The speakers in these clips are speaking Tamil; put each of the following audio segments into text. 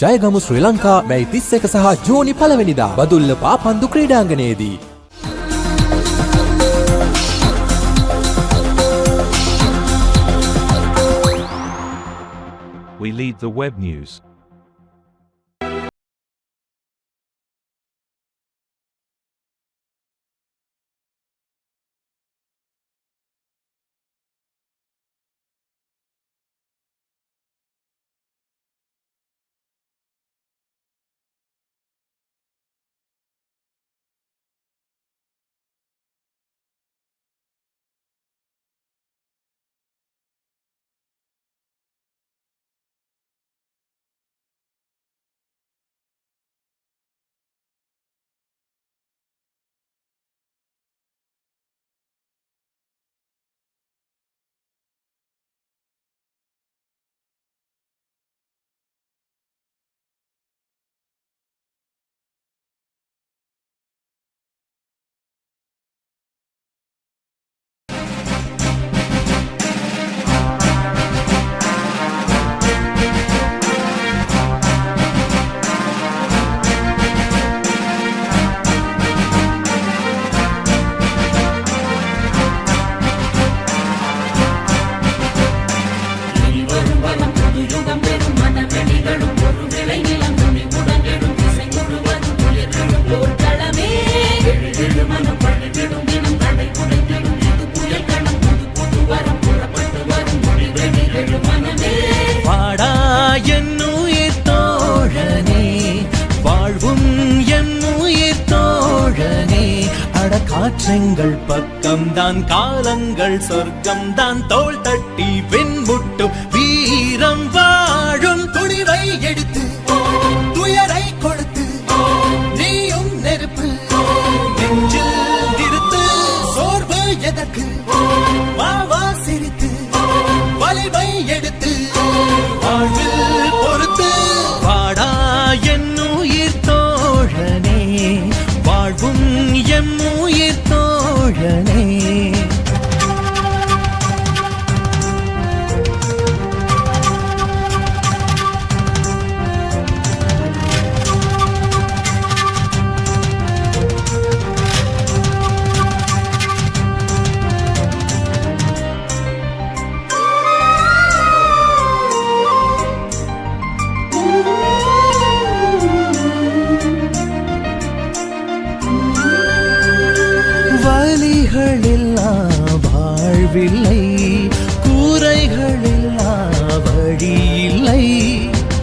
ජයගමු ශ්‍රී ලංකා මැයි තිස්ස එක සහ ජූනි පලවෙනිදා Badulla පාපන්දු ක්‍රීඩාංගනයේදී. We lead the web news. மாற்றங்கள் பக்கம்தான் காலங்கள் சொர்க்கம்தான் தோல் தட்டி பின்பு கூரைகளில்லா வாழ்வில்லை. கூரைகளில்லா வழியில்லை.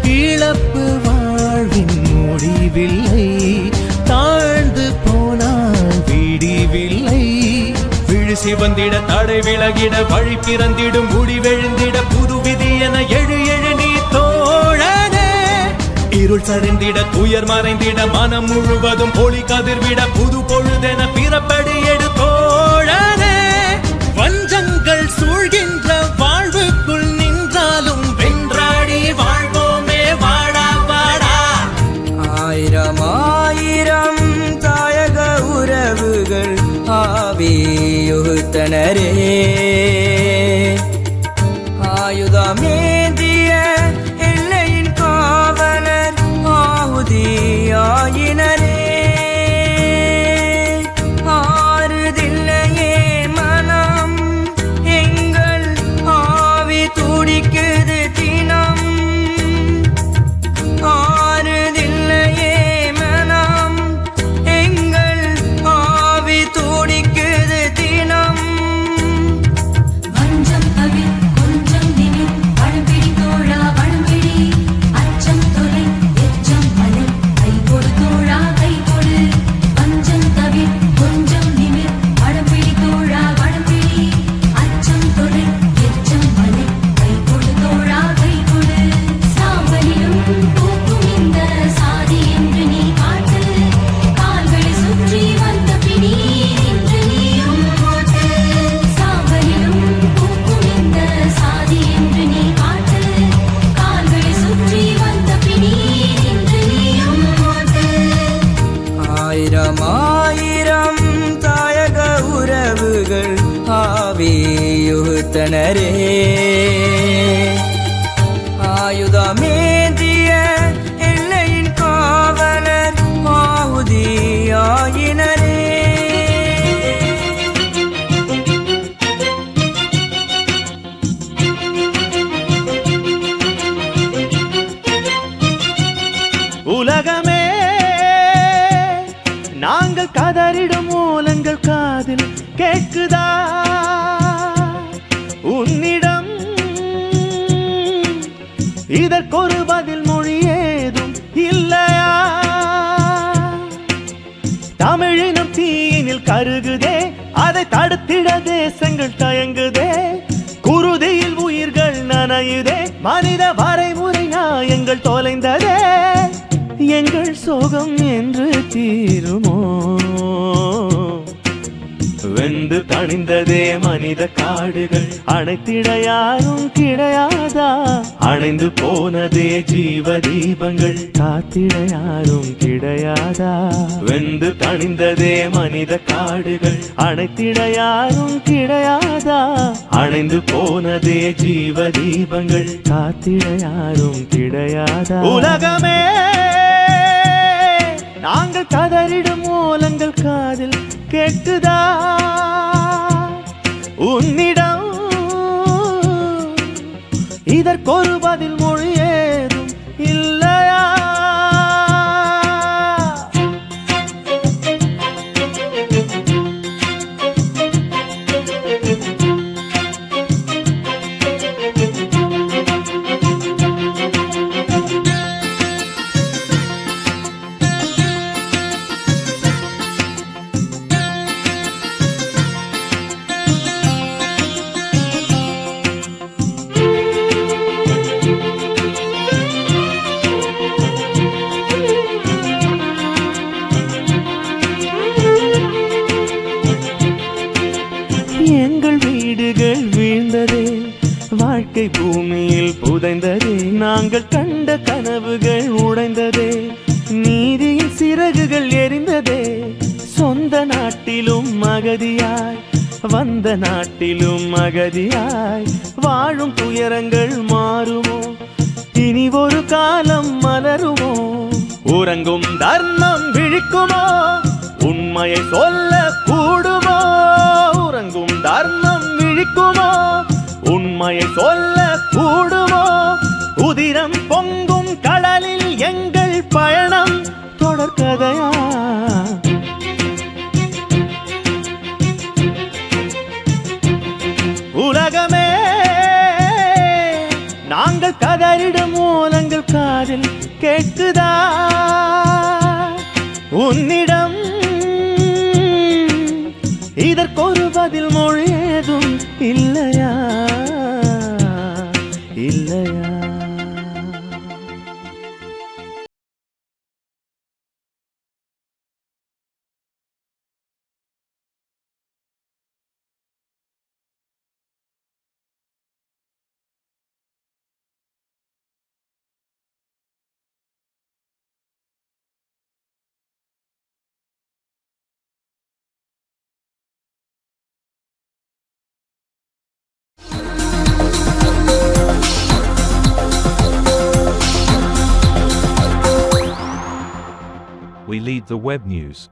இழப்பு வாழ்வின் முடிவில்லை. தாழ்ந்து போனால் விடிவில்லை. விழி சிவந்திட தடை விலகிட வழி பிறந்திடும் முடிவெழுந்திட புது விதி என எழு எழு நீ தோழனே. இருள் சரிந்திட துயர் மறைந்திட மனம் முழுவதும் ஒளி கதிர்விட புது பொழுதென பிறப்படி எடு கொடுத்தனரே அமரே ஆயுதமேந்திய எல்லையின் காவலர் ஆயுதியாயினரே உலகமே நாங்கள் கதறிடும் மூலங்கள் காதில் கேட்குதா? இதற்கொரு பதில் மொழி ஏதும் இல்லையா? தமிழினும் தீயினில் கருகுதே அதை தடுத்திட தேசங்கள் தயங்குதே. குருதியில் உயிர்கள் நனையுதே மனித வரைமுறை நாயங்கள் தொலைந்ததே. எங்கள் சோகம் என்று தீரும் வந்து தணிந்ததே மனித காடுகள். அணைத்திட யாரும் கிடையாதா? அணைந்து போனதே ஜீவ தீபங்கள் காத்திட யாரும் கிடையாதா? வெந்து தணிந்ததே மனித காடுகள். அணைத்திட யாரும் கிடையாதா? அணைந்து போனதே ஜீவ தீபங்கள் காத்திட யாரும் கிடையாதா? உலகமே நாங்கள் கதறிடும் மூலங்கள் காதில் கேட்குதா? பூமியில் புதைந்ததே நாங்கள் கண்ட கனவுகள் உடைந்ததே நீதியின் சிறகுகள் எரிந்ததே சொந்த நாட்டிலும் மகதியாய் வந்த நாட்டிலும் மகதியாய் வாழும் துயரங்கள் மாறுமோ? இனி ஒரு காலம் மலருமோ? உறங்கும் தர்மம் விழிக்குமோ? உண்மையை சொல்ல கூடுமோ? உறங்கும் தர்மம் விழிக்குமோ? உண்மையை சொல்ல கூடுமோ? உதிரம் பொங்கும் கடலில் எங்கள் பயணம். தொடர்கதையா உலகமே நாங்கள் கதறிடும் மூலங்கள் காதில் கேட்குதா? உன்னிடம் இதற்கொரு பதில் மொழி ஏதும் இல்லையா? The web news.